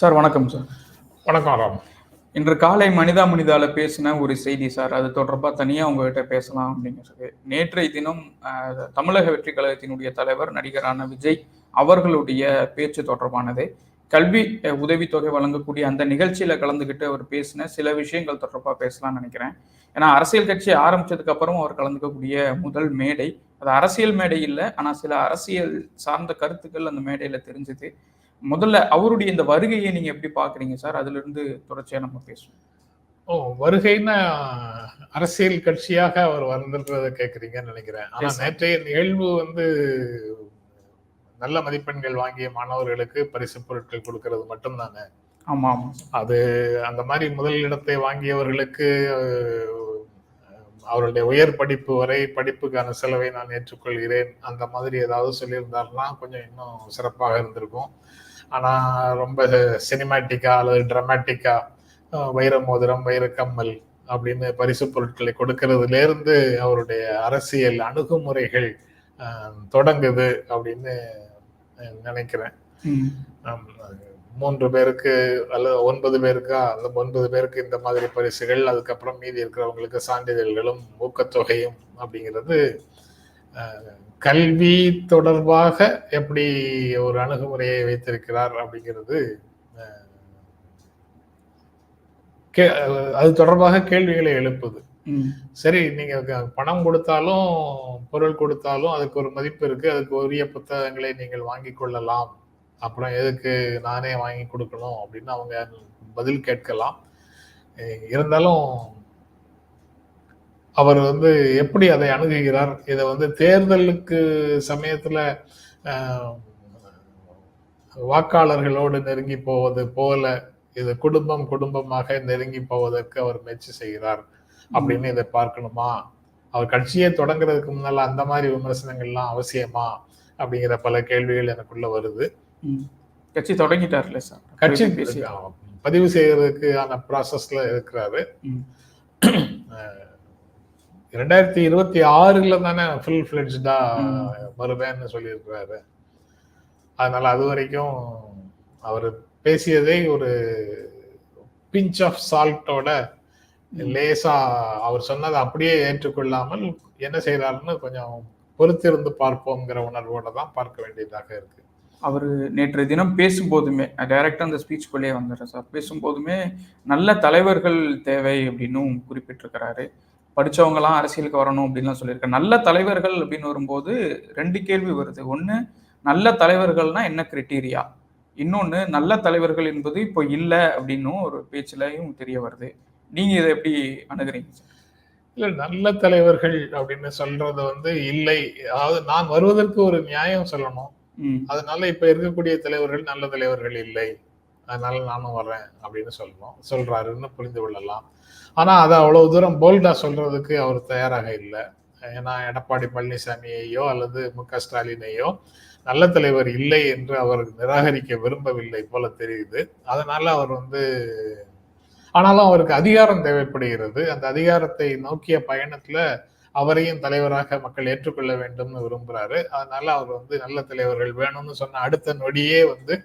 Sir வணக்கம் sir. வணக்கம் ராம் இன்று காலை மனிதா மனிதால பேசின ஒரு செய்தி சார் அது தொடர்பாக தனியாக உங்ககிட்ட பேசலாம் அப்படிங்கிறது நேற்றைய தினம் தமிழக வெற்றி கழகத்தினுடைய தலைவர் நடிகரான விஜய் அவர்களுடைய பேச்சு தொடர்பானது. கல்வி உதவித்தொகை வழங்கக்கூடிய அந்த நிகழ்ச்சியில கலந்துக்கிட்டு அவர் பேசின சில விஷயங்கள் தொடர்பாக பேசலாம்னு நினைக்கிறேன். ஏன்னா அரசியல் கட்சி ஆரம்பிச்சதுக்கு அப்புறம் அவர் கலந்துக்கக்கூடிய முதல் மேடை. அது அரசியல் மேடை இல்லை ஆனால் சில அரசியல் சார்ந்த கருத்துக்கள் அந்த மேடையில தெரிஞ்சது. முதல்ல அவருடைய இந்த வருகையை நீங்க எப்படி பாக்குறீங்க சார் அதுல இருந்து தொடர்ச்சியா நம்ம பேசுவோம் ஓ வருகைன்னா அரசியல் கட்சியாக அவர் வந்திருக்கிறத கேட்குறீங்கன்னு நினைக்கிறேன் ஆனா Yes, sir. நேற்றைய நிகழ்வு வந்து நல்ல மதிப்பெண்கள் வாங்கிய மாணவர்களுக்கு பரிசு பொருட்கள் கொடுக்கிறது மட்டும்தானே ஆமா ஆமா சார். அது அந்த மாதிரி முதல் இடத்தை வாங்கியவர்களுக்கு அவருடைய உயர் படிப்பு வரை படிப்புக்கான செலவை நான் ஏற்றுக்கொள்கிறேன். அந்த மாதிரி ஏதாவது சொல்லியிருந்தாருன்னா கொஞ்சம் இன்னும் சிறப்பாக இருந்திருக்கும். ஆனா ரொம்ப சினிமேட்டிக்கா அல்லது ட்ராமாட்டிக்கா வைர மோதிரம் வைர கம்மல் அப்படின்னு பரிசு பொருட்களை கொடுக்கறதுல இருந்து அவருடைய அரசியல் அணுகுமுறைகள் தொடங்குது அப்படின்னு நினைக்கிறேன். மூன்று பேருக்கு அல்லது ஒன்பது பேருக்கா அந்த ஒன்பது பேருக்கு இந்த மாதிரி பரிசுகள் அதுக்கப்புறம் மீதி இருக்கிறவங்களுக்கு சான்றிதழ்களும் ஊக்கத்தொகையும் அப்படிங்கிறது கல்வி தொடர்பாக எப்படி ஒரு அணுகுமுறையை வைத்திருக்கிறார் அப்படிங்கிறது கே- அது தொடர்பாக கேள்விகளை எழுப்புது. சரி நீங்க பணம் கொடுத்தாலும் பொருள் கொடுத்தாலும் அதுக்கு ஒரு மதிப்பு இருக்கு அதுக்கு உரிய புத்தகங்களை நீங்கள் வாங்கி கொள்ளலாம். அப்புறம் எதுக்கு நானே வாங்கி கொடுக்கணும் அப்படின்னு அவங்க பதில் கேட்கலாம். இருந்தாலும் அவர் வந்து எப்படி அதை அணுகுகிறார்? இதை வந்து தேர்தலுக்கு சமயத்துல வாக்காளர்களோடு நெருங்கி போவது போல இது குடும்பம் குடும்பமாக நெருங்கி போவதற்கு அவர் முயற்சி செய்கிறார் அப்படின்னு இதை பார்க்கணுமா? அவர் கட்சியை தொடங்குறதுக்கு முன்னால அந்த மாதிரி விமர்சனங்கள்லாம் அவசியமா? அப்படிங்கிற பல கேள்விகள் எனக்குள்ள வருது. கட்சி தொடங்கிட்டார்ல சார். கட்சி பேசி பதிவு செய்யறதுக்கான ப்ராசஸ்ல இருக்கிறாரு. ரெண்டாயிரத்தி இருபத்தி ஆறுல தானே ஃபுல் ஃபிளெட்ஜா. வருவேன்னு சொல்லியிருக்கிறாரு. அதனால அது வரைக்கும் அவர் பேசியதை ஒரு பிஞ்ச் ஆஃப் சால்ட்டோட லேசா அவர் சொன்னதை அப்படியே ஏற்றுக்கொள்ளாமல் என்ன செய்யறாருன்னு கொஞ்சம் பொறுத்திருந்து பார்ப்போங்கிற உணர்வோட தான் பார்க்க வேண்டியதாக இருக்கு. அவர் நேற்று தினம் பேசும்போதுமே டைரக்டா அந்த ஸ்பீச்சுக்குள்ளேயே வந்துடுறேன் சார். பேசும்போதுமே நல்ல தலைவர்கள் தேவை அப்படின்னும் குறிப்பிட்டிருக்கிறாரு. படிச்சவங்கலாம் அரசியலுக்கு வரணும் அப்படின்லாம் சொல்லியிருக்காரு. நல்ல தலைவர்கள் அப்படின்னு வரும்போது ரெண்டு கேள்வி வருது. ஒன்று நல்ல தலைவர்கள்னா என்ன கிரிட்டீரியா இன்னொன்று நல்ல தலைவர்கள் என்பது இப்போ இல்லை அப்படின்னும் ஒரு பேச்சுலயும் தெரிய வருது. நீங்கள் இதை எப்படி அணுகிறீங்க சார்? இல்லை நல்ல தலைவர்கள் அப்படின்னு சொல்றது வந்து இல்லை. அதாவது நான் வருவதற்கு ஒரு நியாயம் சொல்லணும். அதனால இப்ப இருக்கக்கூடிய தலைவர்கள் நல்ல தலைவர்கள் இல்லை. அதனால நானும் வர்றேன் அப்படின்னு சொல்லணும் சொல்றாருன்னு புரிந்து கொள்ளலாம். ஆனா அதை அவ்வளவு தூரம் போல்டா சொல்றதுக்கு அவர் தயாராக இல்லை. ஏன்னா எடப்பாடி பழனிசாமியையோ அல்லது மு க ஸ்டாலினையோ நல்ல தலைவர் இல்லை என்று அவர் நிராகரிக்க விரும்பவில்லை போல தெரியுது. அதனால அவர் வந்து ஆனாலும் அவருக்கு அதிகாரம் தேவைப்படுகிறது. அந்த அதிகாரத்தை நோக்கிய பயணத்துல அவரையும் தலைவராக மக்கள் ஏற்றுக்கொள்ள வேண்டும்னு விரும்புறாரு. அதனால அவர் வந்து நல்ல தலைவர்கள் வேணும்னு சொன்ன அடுத்த நொடியே வந்து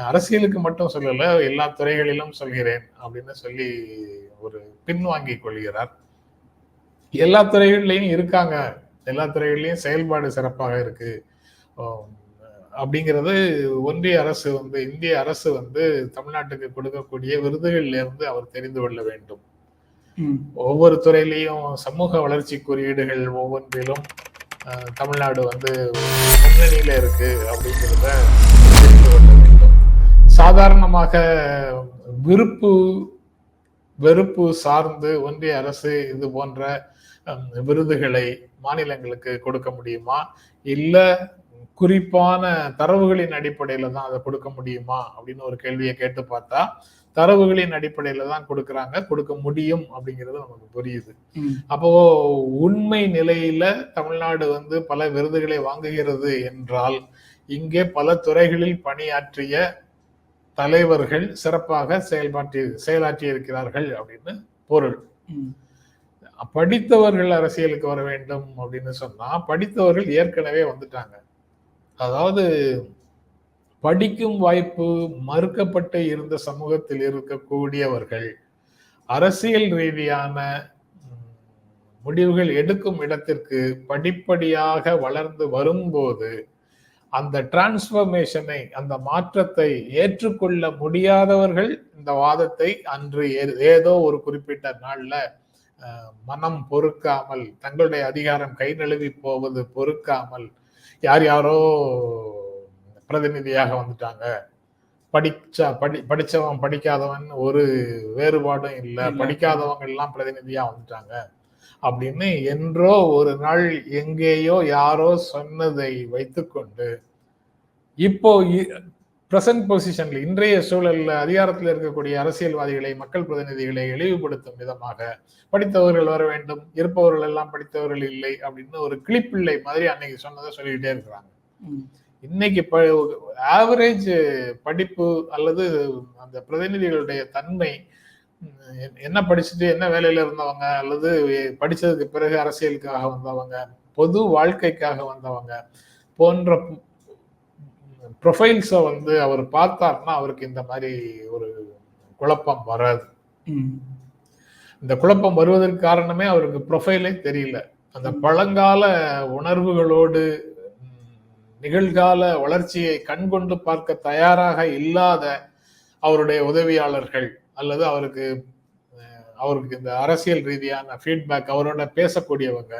அரசியலுக்கு மட்டும் சொல்லல எல்லா துறைகளிலும் சொல்கிறேன் அப்படின்னு சொல்லி ஒரு பின்வாங்கி கொள்கிறார். எல்லா துறைகள்லையும் இருக்காங்க. எல்லா துறைகள்லையும் செயல்பாடு சிறப்பாக இருக்கு. அப்படிங்கிறது ஒன்றிய அரசு வந்து இந்திய அரசு வந்து தமிழ்நாட்டுக்கு கொடுக்கக்கூடிய விருதுகளிலிருந்து அவர் தெரிந்து கொள்ள வேண்டும். ஒவ்வொரு துறையிலையும் சமூக வளர்ச்சி குறியீடுகள் ஒவ்வொன்றிலும் தமிழ்நாடு வந்து முன்னணியில இருக்கு அப்படிங்கிறத தெரிந்து கொள்ள வேண்டும். சாதாரணமாக விருப்பு வெறுப்பு சார்ந்து ஒன்றிய அரசு இது போன்ற விருதுகளை மாநிலங்களுக்கு கொடுக்க முடியுமா? இல்ல குறிப்பான தரவுகளின் அடிப்படையில தான் அதை கொடுக்க முடியுமா? அப்படின்னு ஒரு கேள்வியை கேட்டு பார்த்தா தரவுகளின் அடிப்படையில தான் கொடுக்கறாங்க. கொடுக்க முடியும் அப்படிங்கிறது நமக்கு புரியுது. அப்போ உண்மை நிலையில தமிழ்நாடு வந்து பல விருதுகளை வாங்குகிறது என்றால் இங்கே பல துறைகளில் பணியாற்றிய தலைவர்கள் சிறப்பாக செயல்பாற்றி செயலாற்றி இருக்கிறார்கள் அப்படின்னு பொருள். படித்தவர்கள் அரசியலுக்கு வர வேண்டும் அப்படின்னு சொன்னா படித்தவர்கள் ஏற்கனவே வந்துட்டாங்க. அதாவது படிக்கும் வாய்ப்பு மறுக்கப்பட்டு இருந்த சமூகத்தில் இருக்கக்கூடியவர்கள் அரசியல் ரீதியான முடிவுகள் எடுக்கும் இடத்திற்கு படிப்படியாக வளர்ந்து வரும்போது அந்த டிரான்ஸ்ஃபர்மேஷனை அந்த மாற்றத்தை ஏற்றுக்கொள்ள முடியாதவர்கள் இந்த வாதத்தை அன்று ஏ- ஏதோ ஒரு குறிப்பிட்ட நாளில் மனம் பொறுக்காமல் தங்களுடைய அதிகாரம் கை நழுவி போவது பொறுக்காமல் யார் யாரோ பிரதிநிதியாக வந்துட்டாங்க படிச்சா படி படிச்சவன் படிக்காதவன் ஒரு வேறுபாடும் இல்லை. படிக்காதவங்க எல்லாம் பிரதிநிதியா வந்துட்டாங்க அப்படின்னு என்றோ ஒரு நாள் எங்கேயோ யாரோ சொன்னதை வைத்துக்கொண்டு இப்போ பிரசன்ட் பொசிஷன்ல இன்றைய சூழல்ல அதிகாரத்தில் இருக்கக்கூடிய அரசியல்வாதிகளை மக்கள் பிரதிநிதிகளை இழிவுபடுத்தும் விதமாக படித்தவர்கள் வர வேண்டும் இருப்பவர்கள் எல்லாம் படித்தவர்கள் இல்லை அப்படின்னு ஒரு கிளிப்பிள்ளை மாதிரி அன்னைக்கு சொன்னதை சொல்லிக்கிட்டே இருக்கிறாங்க. இன்னைக்கு ஆவரேஜ் படிப்பு அல்லது அந்த பிரதிநிதிகளுடைய தன்மை என்ன படிச்சுட்டு என்ன வேலையில இருந்தவங்க அல்லது படிச்சதுக்கு பிறகு அரசியலுக்காக வந்தவங்க பொது வாழ்க்கைக்காக வந்தவங்க போன்ற ப்ரொஃபைல்ஸை வந்து அவர் பார்த்தார்னா அவருக்கு இந்த மாதிரி ஒரு குழப்பம் வராது. இந்த குழப்பம் வருவதற்கு காரணமே அவருக்கு ப்ரொஃபைலே தெரியல அந்த பழங்கால உணர்வுகளோடு நிகழ்கால வளர்ச்சியை கண்கொண்டு பார்க்க தயாராக இல்லாத அவருடைய உதவியாளர்கள் அல்லது அவருக்கு அவருக்கு இந்த அரசியல் ரீதியான ஃபீட்பேக் அவரோட பேசக்கூடியவங்க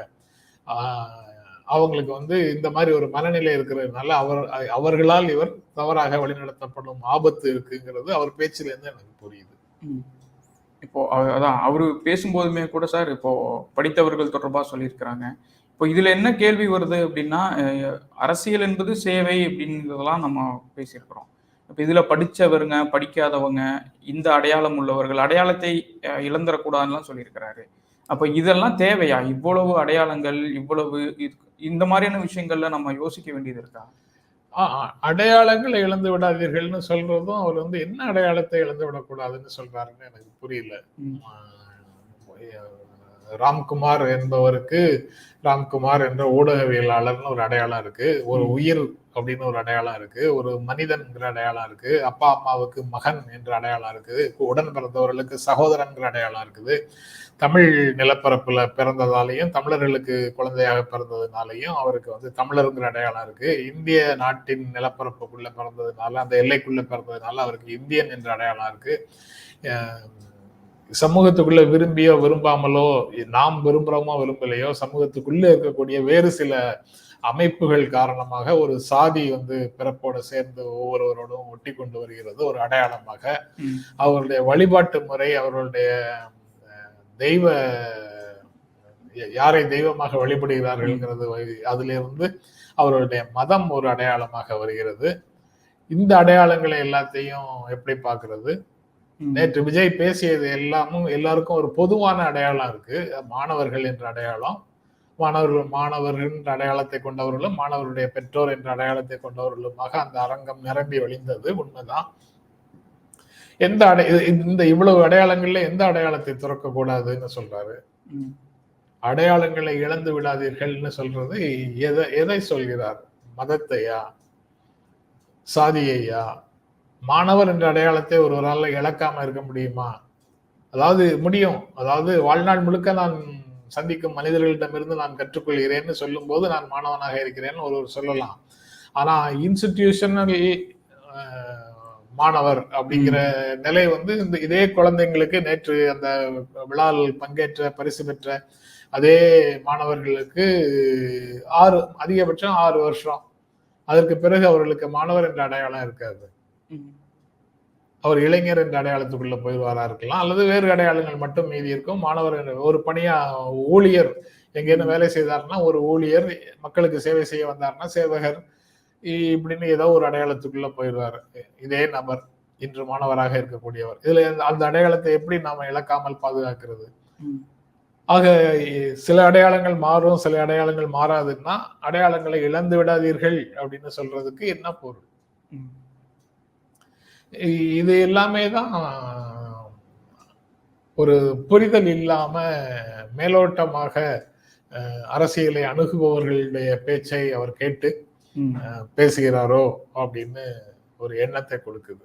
அவங்களுக்கு வந்து இந்த மாதிரி ஒரு மனநிலை இருக்கிறதுனால அவர் அவர்களால் இவர் தவறாக வழிநடத்தப்படும் ஆபத்து இருக்குங்கிறது அவர் பேச்சிலேருந்து எனக்கு புரியுது. இப்போ அதான் அவரு பேசும்போதுமே கூட சார் இப்போ படித்தவர்கள் தொடர்பாக சொல்லியிருக்கிறாங்க. இப்போ இதுல என்ன கேள்வி வருது அப்படின்னா அரசியல் என்பது சேவை அப்படிங்கிறதெல்லாம் நம்ம பேசியிருக்கிறோம். இப்போ இதுல படிச்சவருங்க படிக்காதவங்க இந்த அடையாளம் உள்ளவர்கள் அடையாளத்தை அஹ், இழந்துடக்கூடாதுன்னுலாம் சொல்லியிருக்கிறாரு. அப்போ இதெல்லாம் தேவையா? இவ்வளவு அடையாளங்கள் இவ்வளவு இந்த மாதிரியான விஷயங்கள்ல நம்ம யோசிக்க வேண்டியது இருக்கா? அடையாளங்களை இழந்து விடாதீர்கள்னு சொல்றதும் அவர் வந்து என்ன அடையாளத்தை இழந்து விடக்கூடாதுன்னு சொல்றாருன்னு எனக்கு புரியல. ராம்குமார் என்பவருக்கு ராம்குமார் என்ற ஊடகவியலாளர்னு ஒரு அடையாளம் இருக்கு. ஒரு. உயிர் அப்படின்னு ஒரு அடையாளம் இருக்கு. ஒரு மனிதன்கிற அடையாளம் இருக்கு. அப்பா அம்மாவுக்கு மகன் என்ற அடையாளம் இருக்குது. உடன் பிறந்தவர்களுக்கு சகோதரன்கிற அடையாளம் இருக்குது. தமிழ் நிலப்பரப்புல பிறந்ததாலையும் தமிழர்களுக்கு குழந்தையாக பிறந்ததுனாலையும் அவருக்கு வந்து தமிழருங்கிற அடையாளம் இருக்கு. இந்திய நாட்டின் நிலப்பரப்புக்குள்ள பிறந்ததுனால அந்த எல்லைக்குள்ள பிறந்ததுனால அவருக்கு இந்தியன் என்ற அடையாளம் இருக்கு. சமூகத்துக்குள்ள விரும்பியோ விரும்பாமலோ நாம் விரும்புறோமோ விரும்பலையோ சமூகத்துக்குள்ள இருக்கக்கூடிய வேறு சில அமைப்புகள் காரணமாக ஒரு சாதி வந்து பிறப்போட சேர்ந்து ஒவ்வொருவரோடும் ஒட்டி கொண்டு வருகிறது ஒரு அடையாளமாக. அவருடைய வழிபாட்டு முறை அவர்களுடைய தெய்வ யாரை தெய்வமாக வழிபடுகிறார்கள்ங்கிறது அதிலிருந்து அவர்களுடைய மதம் ஒரு அடையாளமாக வருகிறது இந்த அடையாளங்களை எல்லாத்தையும் எப்படி பார்க்கிறது. நேற்று விஜய் பேசியது எல்லாமும் எல்லாருக்கும் ஒரு பொதுவான அடையாளம் இருக்கு. மாணவர்கள் என்ற அடையாளம். மாணவர்கள் மாணவர்கள் என்ற அடையாளத்தை கொண்டவர்களும் மாணவருடைய பெற்றோர் என்ற அடையாளத்தை கொண்டவர்களுமாக அந்த அரங்கம் நிரம்பி வழிந்தது உண்மைதான். எந்த அடை இந்த இவ்வளவு அடையாளங்கள்ல எந்த அடையாளத்தை துறக்க கூடாதுன்னு சொல்றாரு. அடையாளங்களை இழந்து விடாதீர்கள்னு சொல்றது எதை எதை சொல்கிறார்? மதத்தையா? சாதியையா? மாணவர் என்ற அடையாளத்தை ஒருவரால் இழக்காம இருக்க முடியுமா? அதாவது முடியும். அதாவது வாழ்நாள் முழுக்க நான் சந்திக்கும் மனிதர்களிடமிருந்து நான் கற்றுக்கொள்கிறேன்னு சொல்லும்போது நான் மாணவனாக இருக்கிறேன்னு ஒருவர் சொல்லலாம். ஆனா இன்ஸ்டிடியூஷனல் மாணவர் அப்படிங்கிற நிலை வந்து இந்த இதே குழந்தைங்களுக்கு நேற்று அந்த விழாவில் பங்கேற்ற பரிசு பெற்ற அதே மாணவர்களுக்கு ஆறு அதிகபட்சம் ஆறு வருஷம். அதற்கு பிறகு அவர்களுக்கு மாணவர் என்ற அடையாளம் இருக்காது. அவர் இளைஞர் என்ற அடையாளத்துக்குள்ள போயிடுவாரா இருக்கலாம் அல்லது வேறு அடையாளங்கள் மட்டும் மீதி இருக்கும். மாணவர் என்ற ஒரு பணியா ஊழியர் எங்கேன்னு வேலை செய்தார்னா ஒரு ஊழியர் மக்களுக்கு சேவை செய்ய வந்தார்னா சேவகர் இப்படின்னு ஏதோ ஒரு அடையாளத்துக்குள்ள போயிடுவார். இதே நபர் இன்று மாணவராக இருக்கக்கூடியவர். இதுல அந்த அடையாளத்தை எப்படி நாம இழக்காமல் பாதுகாக்கிறது. ஆக சில அடையாளங்கள் மாறும் சில அடையாளங்கள் மாறாதுன்னா அடையாளங்களை இழந்து விடாதீர்கள் அப்படின்னு சொல்றதுக்கு என்ன பொருள்? இது எல்லாமே தான் ஒரு புரிதல் இல்லாம மேலோட்டமாக அரசியலை அணுகுபவர்களுடைய பேச்சை அவர் கேட்டு பேசுகிறாரோ அப்படின்னு ஒரு எண்ணத்தை கொடுக்குது.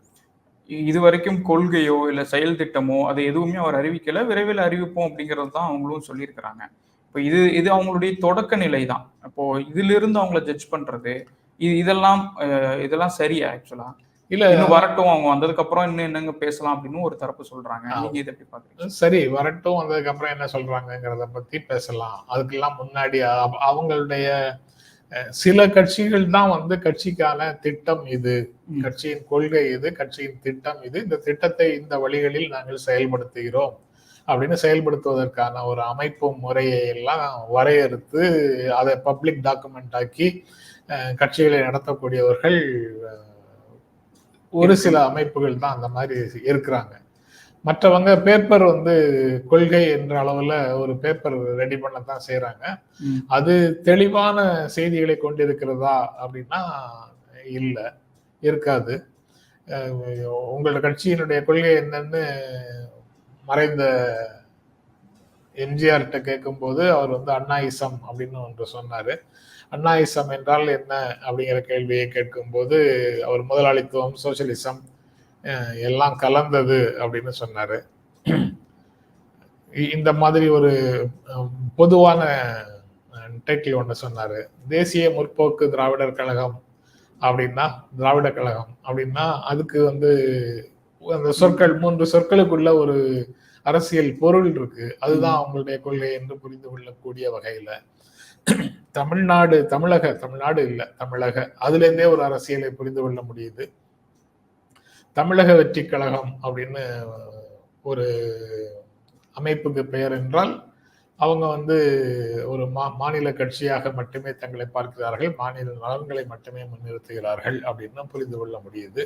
இது வரைக்கும் கொள்கையோ இல்ல செயல் திட்டமோ அது எதுவுமே அவர் அறிவிக்கல. விரைவில் அறிவிப்போம் அப்படிங்கிறது தான் அவங்களும் சொல்லியிருக்கிறாங்க. இப்போ இது இது அவங்களுடைய தொடக்க நிலை தான். அப்போ இதுல இருந்து அவங்கள ஜட்ஜ் பண்றது இது இதெல்லாம் இதெல்லாம் சரியா ஆக்சுவலா இல்ல இன்னும் வரட்டும் அவங்க வந்ததுக்கு அப்புறம் இன்னும் என்னங்க பேசலாம் அப்படின்னு ஒரு தரப்பு சொல்றாங்க. நீங்க இதை எப்படி பாக்குறீங்க? சரி வரட்டும் வந்ததுக்கு அப்புறம் என்ன சொல்றாங்கங்கிறத பத்தி பேசலாம். அதுக்கெல்லாம் முன்னாடி அவ- அவங்களுடைய சில கட்சிகள் தான் வந்து கட்சிக்கான திட்டம் இது. கட்சியின் கொள்கை இது கட்சியின் திட்டம் இது. இந்த திட்டத்தை இந்த வழிகளில் நாங்கள் செயல்படுத்துகிறோம் அப்படின்னு செயல்படுத்துவதற்கான ஒரு அமைப்பு முறையை எல்லாம் வரையறுத்து அதை பப்ளிக் டாக்குமெண்ட் ஆக்கி கட்சிகளை நடத்தக்கூடியவர்கள் ஒரு சில அமைப்புகள் தான் அந்த மாதிரி இருக்கிறாங்க. மற்றவங்க பேப்பர் வந்து கொள்கை என்ற அளவுல ஒரு பேப்பர் ரெடி பண்ண தான் செய்யறாங்க ம். அது தெளிவான செய்திகளை கொண்டிருக்கிறதா அப்படின்னா இல்லை இருக்காது. உங்களோட கட்சியினுடைய கொள்கை என்னன்னு மறைந்த எம்ஜிஆர்கிட்ட கேட்கும்போது அவர் வந்து அண்ணாயிசம் அப்படின்னு ஒன்று சொன்னார். அண்ணாயிசம் என்றால் என்ன? அப்படிங்கிற கேள்வியை கேட்கும்போது அவர் முதலாளித்துவம் சோசியலிசம் எல்லாம் கலந்தது அப்படின்னு சொன்னார். இந்த மாதிரி ஒரு பொதுவான டைட்டில் ஒன்று சொன்னார். தேசிய முற்போக்கு திராவிடர் கழகம் அப்படின்னா திராவிட கழகம் அப்படின்னா அதுக்கு வந்து அந்த சொற்கள் மூன்று சொற்களுக்குள்ள ஒரு அரசியல் பொருள் இருக்கு. அதுதான் அவங்களுடைய கொள்கை என்று புரிந்து கொள்ளக்கூடிய வகையில. தமிழ்நாடு தமிழக தமிழ்நாடு இல்ல தமிழக. அதுல இருந்தே ஒரு அரசியலை புரிந்து கொள்ள முடியுது. தமிழக வெற்றி கழகம் அப்படின்னு ஒரு அமைப்புக்கு பெயர் என்றால் அவங்க வந்து ஒரு மா மாநில கட்சியாக மட்டுமே தங்களை பார்க்கிறார்கள். மாநில நலன்களை மட்டுமே முன்னிறுத்துகிறார்கள் அப்படின்னு புரிந்து கொள்ள முடியுது.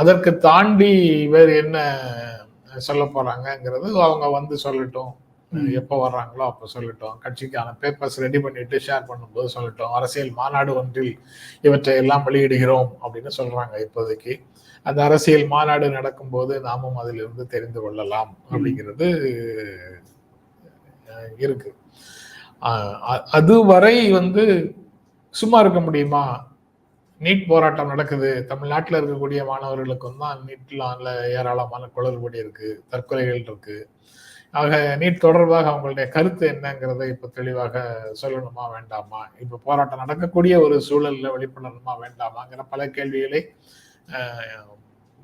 அதற்கு தாண்டி வேறு என்ன சொல்ல போறாங்கங்கிறது அவங்க வந்து சொல்லட்டும். எப்போ வர்றாங்களோ அப்போ சொல்லட்டும். கட்சிக்கான பேப்பர்ஸ் ரெடி பண்ணிட்டு ஷேர் பண்ணும்போது சொல்லட்டும். அரசியல் மாநாடு ஒன்றில் இவற்றை எல்லாம் வெளியிடுகிறோம் அப்படின்னு சொல்றாங்க இப்போதைக்கு. அந்த அரசியல் மாநாடு நடக்கும்போது நாமும் அதிலிருந்து தெரிந்து கொள்ளலாம் அப்படிங்கிறது இருக்கு. அதுவரை வந்து சும்மா இருக்க முடியுமா? நீட் போராட்டம் நடக்குது. தமிழ்நாட்டில் இருக்கக்கூடிய மாணவர்களுக்கும் தான் நீட்ல ஏராளமான குளறுபடி இருக்கு தற்கொலைகள் இருக்கு. ஆக நீட் தொடர்பாக அவங்களுடைய கருத்து என்னங்கிறத இப்ப தெளிவாக சொல்லணுமா வேண்டாமா? இப்ப போராட்டம் நடக்கக்கூடிய ஒரு சூழல்ல வெளிப்படணுமா வேண்டாமாங்கிற பல கேள்விகளை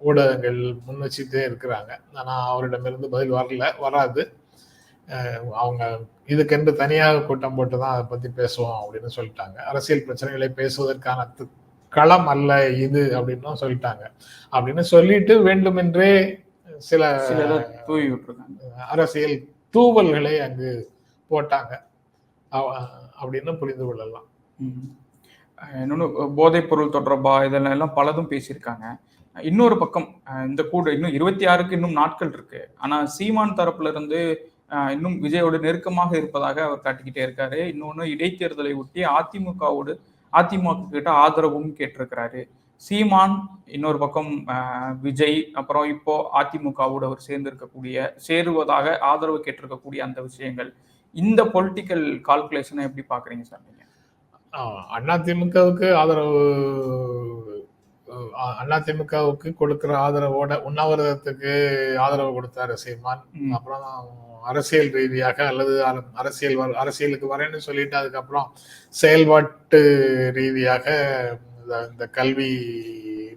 ஊடகங்கள் முன் வச்சுட்டே இருக்கிறாங்க. ஆனா அவரிடமிருந்து பதில் வரல வராது. அவங்க இதுக்கென்று தனியாக கூட்டம் போட்டு தான் அதை பத்தி பேசுவோம் அப்படின்னு சொல்லிட்டாங்க. அரசியல் பிரச்சனைகளை பேசுவதற்கான களம் அல்ல இது அப்படின்னும் சொல்லிட்டாங்க. அப்படின்னு சொல்லிட்டு வேண்டுமென்றே சில தூவி விட்டுருக்காங்க. அரசியல் தூவல்களை அங்கு போட்டாங்க. அப்படின்னு புரிந்து கொள்ளலாம். இன்னொன்னு போதைப் பொருள் தொடர்பா இதெல்லாம் எல்லாம் பலதும் பேசியிருக்காங்க. இன்னொரு பக்கம் இந்த கூட இன்னும் இருபத்தி ஆறுக்கு இன்னும் நாட்கள் இருக்கு. ஆனா சீமான் தரப்புல இருந்து இன்னும் விஜயோடு நெருக்கமாக இருப்பதாக அவர் காட்டிக்கிட்டே இருக்காரு. இன்னொன்னு இடைத்தேர்தலை ஒட்டி அதிமுகவோடு அதிமுக கிட்ட ஆதரவும் கேட்டிருக்கிறாரு. சீமான் இன்னொரு பக்கம் விஜய் அப்புறம் இப்போ அதிமுகவோடு அவர் சேர்ந்து இருக்கக்கூடிய சேருவதாக ஆதரவு கேட்டிருக்கக்கூடிய அந்த விஷயங்கள் இந்த பொலிட்டிக்கல் கால்குலேஷனை எப்படி பாக்குறீங்க சார் நீங்க? அதிமுகவுக்கு ஆதரவு அதிமுகவுக்கு கொடுக்கிற ஆதரவோட உண்ணாவிரதத்துக்கு ஆதரவு கொடுத்தாரு சீமான். அப்புறம் அரசியல் ரீதியாக அல்லது அர- அரசியல் வர- அரசியலுக்கு வரேன்னு சொல்லிட்டு அதுக்கப்புறம் செயல்பாட்டு ரீதியாக இந்த- இந்த கல்வி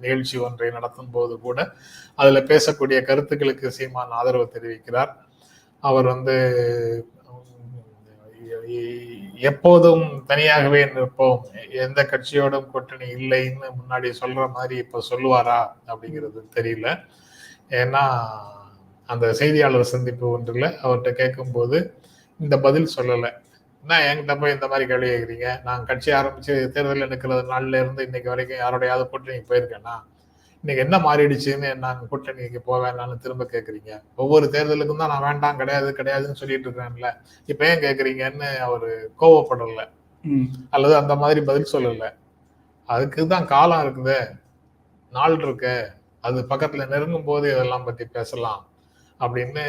நிகழ்ச்சி ஒன்றை நடத்தும் போது கூட அதில் பேசக்கூடிய கருத்துக்களுக்கு சீமான் ஆதரவு தெரிவிக்கிறார். அவர் வந்து எப்போதும் தனியாகவே நிற்போம். எந்த கட்சியோடும் கூட்டணி இல்லைன்னு முன்னாடி சொல்ற மாதிரி இப்ப சொல்லுவாரா அப்படிங்கிறது தெரியல. ஏன்னா அந்த செய்தியாளர் சந்திப்பு ஒன்றில் அவர்கிட்ட கேட்கும்போது இந்த பதில் சொல்லலை. என்ன என்கிட்ட போய் இந்த மாதிரி கேள்வி கேட்குறீங்க? நான் கட்சி ஆரம்பிச்சு தேர்தலில் நிற்கிறது நாள்ல இருந்து இன்னைக்கு வரைக்கும் யாரோடையாவது கூட்டணிக்கு போயிருக்கேனா? இன்னைக்கு என்ன மாறிடுச்சுன்னு நான் கூட்டணிக்கு போவேனான்னு திரும்ப கேட்குறீங்க. ஒவ்வொரு தேர்தலுக்கும் தான் நான் வேண்டாம் கிடையாது கிடையாதுன்னு சொல்லிட்டு இருக்கிறேன்ல. இப்ப ஏன் கேட்குறீங்கன்னு அவர் கோவப்படல. அல்லது அந்த மாதிரி பதில் சொல்லல. அதுக்கு தான் காலம் இருக்குது. நாள் இருக்கு. அது பக்கத்துல நெருங்கும் போது இதெல்லாம் பத்தி பேசலாம். அப்படின்னு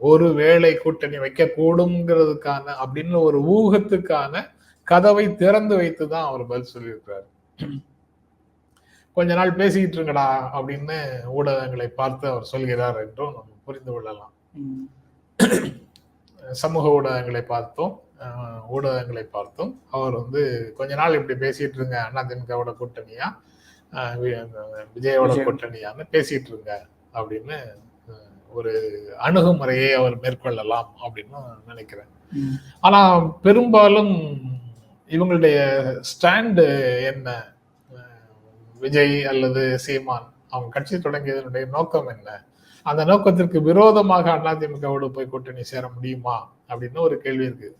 ஒரு வேளை கூட்டணி வைக்க கூடுங்கிறதுக்கான அப்படின்னு ஒரு ஊகத்துக்கான கதவை திறந்து வைத்து தான் அவர் பதில் சொல்லியிருக்கிறார் கொஞ்ச நாள் பேசிக்கிட்டு இருங்கடா அப்படின்னு ஊடகங்களை பார்த்து அவர் சொல்கிறார் என்றும் நம்ம புரிந்து கொள்ளலாம். சமூக ஊடகங்களை பார்த்தும் ஊடகங்களை பார்த்தும் அவர் வந்து கொஞ்ச நாள் இப்படி பேசிட்டு இருங்க அதிமுகவோட கூட்டணியா விஜயோட விஜய். கூட்டணியான்னு பேசிட்டு இருங்க அப்படின்னு ஒரு அணுகுமுறையை அவர் மேற்கொள்ளலாம் அப்படின்னு நினைக்கிறேன். ஆனா பெரும்பாலும் இவங்களுடைய ஸ்டாண்டு என்ன? விஜய் அல்லது சீமான் அவங்க கட்சி தொடங்கியதனுடைய நோக்கம் என்ன? அந்த நோக்கத்திற்கு விரோதமாக அதிமுகவோடு போய் கூட்டணி சேர முடியுமா? அப்படின்னு ஒரு கேள்வி இருக்கு.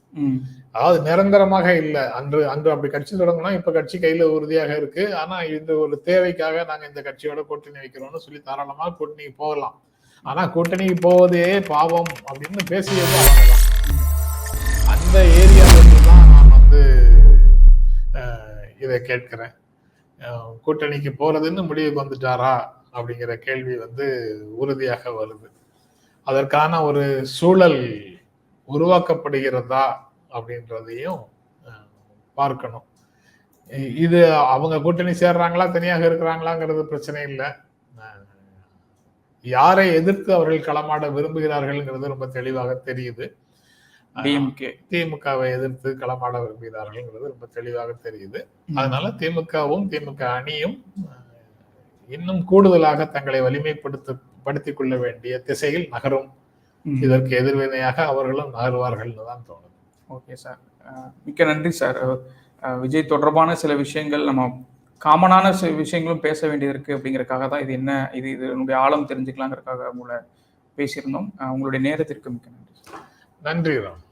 அதாவது நிரந்தரமாக இல்லை. அன்று அன்று அப்படி கட்சி தொடங்கணும் இப்ப கட்சி கையில உறுதியாக இருக்கு. ஆனா இந்த ஒரு தேவைக்காக நாங்க இந்த கட்சியோட கூட்டணி வைக்கிறோம்னு சொல்லி தாராளமா கூட்டணிக்கு போகலாம். ஆனா கூட்டணிக்கு போவதே பாவம் அப்படின்னு பேசியது அந்த ஏரியாவிலிருந்து தான் நான் வந்து இதை கேட்கிறேன். கூட்டணிக்கு போறதுன்னு முடிவுக்கு வந்துட்டாரா அப்படிங்கிற கேள்வி வந்து உறுதியாக வருது. அதற்கான ஒரு சூழல் உருவாக்கப்படுகிறதா அப்படின்றதையும் பார்க்கணும். இது அவங்க கூட்டணி சேர்றாங்களா தனியாக இருக்கிறாங்களாங்கிறது பிரச்சனை இல்லை. யாரை எதிர்த்து அவர்கள் களமாட விரும்புகிறார்கள்ங்கிறது ரொம்ப தெளிவாக தெரியுது. டிஎம்கே திமுகவை எதிர்த்து களமாட விரும்புகிறார்கள்ங்கிறது ரொம்ப தெளிவாக தெரியுது. அதனால திமுகவும் திமுக அணியும் இன்னும் கூடுதலாக தங்களை வலிமைப்படுத்த படுத்திக் கொள்ள வேண்டிய திசையில் நகரும். இதற்கு எதிர்வினையாக அவர்களும் நகர்வார்கள்னு தான் தோணுது. Okay sir. மிக்க நன்றி சார். விஜய் தொடர்பான சில விஷயங்கள் நம்ம காமனான விஷயங்களும் பேச வேண்டியது இருக்குது அப்படிங்கறதுக்காக தான் இது என்ன இது இதனுடைய ஆழம் தெரிஞ்சுக்கலாங்கிறதுக்காக உங்களை பேசியிருந்தோம். உங்களுடைய நேரத்திற்கு மிக்க நன்றி. நன்றி ராம்.